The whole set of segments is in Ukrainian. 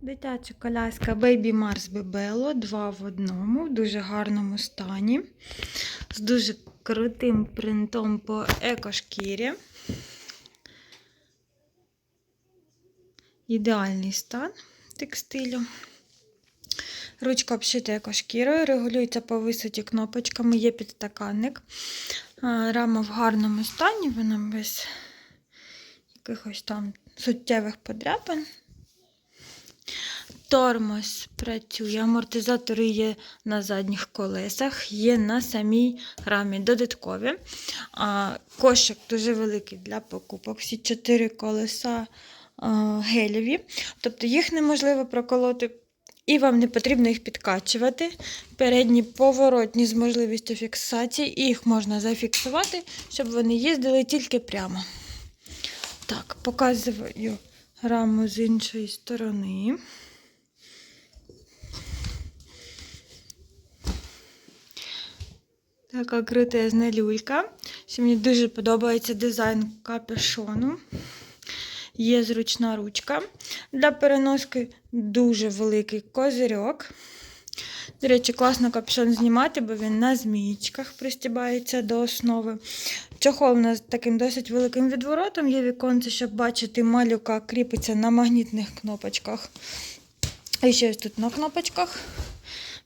Дитяча коляска Baby Mars Bebello 2 в одному, в дуже гарному стані, з дуже крутим принтом по екошкірі. Ідеальний стан текстилю. Ручка обшита екошкірою, регулюється по висоті кнопочками, є підстаканник. Рама в гарному стані, вона без якихось там суттєвих подряпин. Тормоз працює, амортизатори є на задніх колесах, є на самій рамі додаткові. Кошик дуже великий для покупок. Всі чотири колеса гелеві, тобто їх неможливо проколоти. І вам не потрібно їх підкачувати. Передні поворотні з можливістю фіксації, і їх можна зафіксувати, щоб вони їздили тільки прямо. Так, показую раму з іншої сторони. Така крутезна люлька. Ще мені дуже подобається дизайн капюшону. Є зручна ручка. Для переноски дуже великий козирьок. До речі, класно капюшон знімати, бо він на змієчках пристібається до основи. Чохол у нас таким досить великим відворотом. Є віконце, щоб бачити, малюка кріпиться на магнітних кнопочках. І ще ось тут на кнопочках.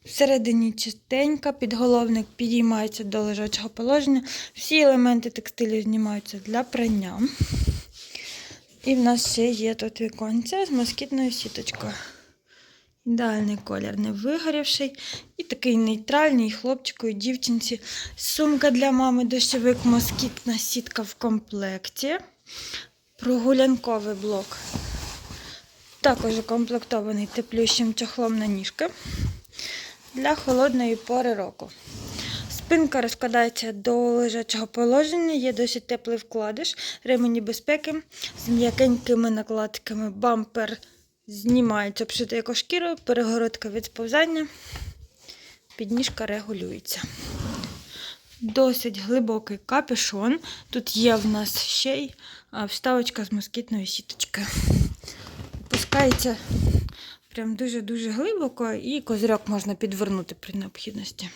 Всередині чистенька, підголовник підіймається до лежачого положення. Всі елементи текстилю знімаються для прання. І в нас ще є тут віконце з москітною сіточкою. Ідеальний колір, не вигорівший. І такий нейтральний хлопчику і дівчинці. Сумка для мами, дощовик, москітна сітка в комплекті. Прогулянковий блок. Також укомплектований теплющим чохлом на ніжки для холодної пори року. Спинка розкладається до лежачого положення, є досить теплий вкладиш, ремені безпеки з м'якенькими накладками. Бампер знімається обшитий екошкірою, перегородка від сповзання, підніжка регулюється. Досить глибокий капюшон. Тут є в нас ще й вставочка з москітної сіточки. Опускається прям дуже-дуже глибоко і козирьок можна підвернути при необхідності.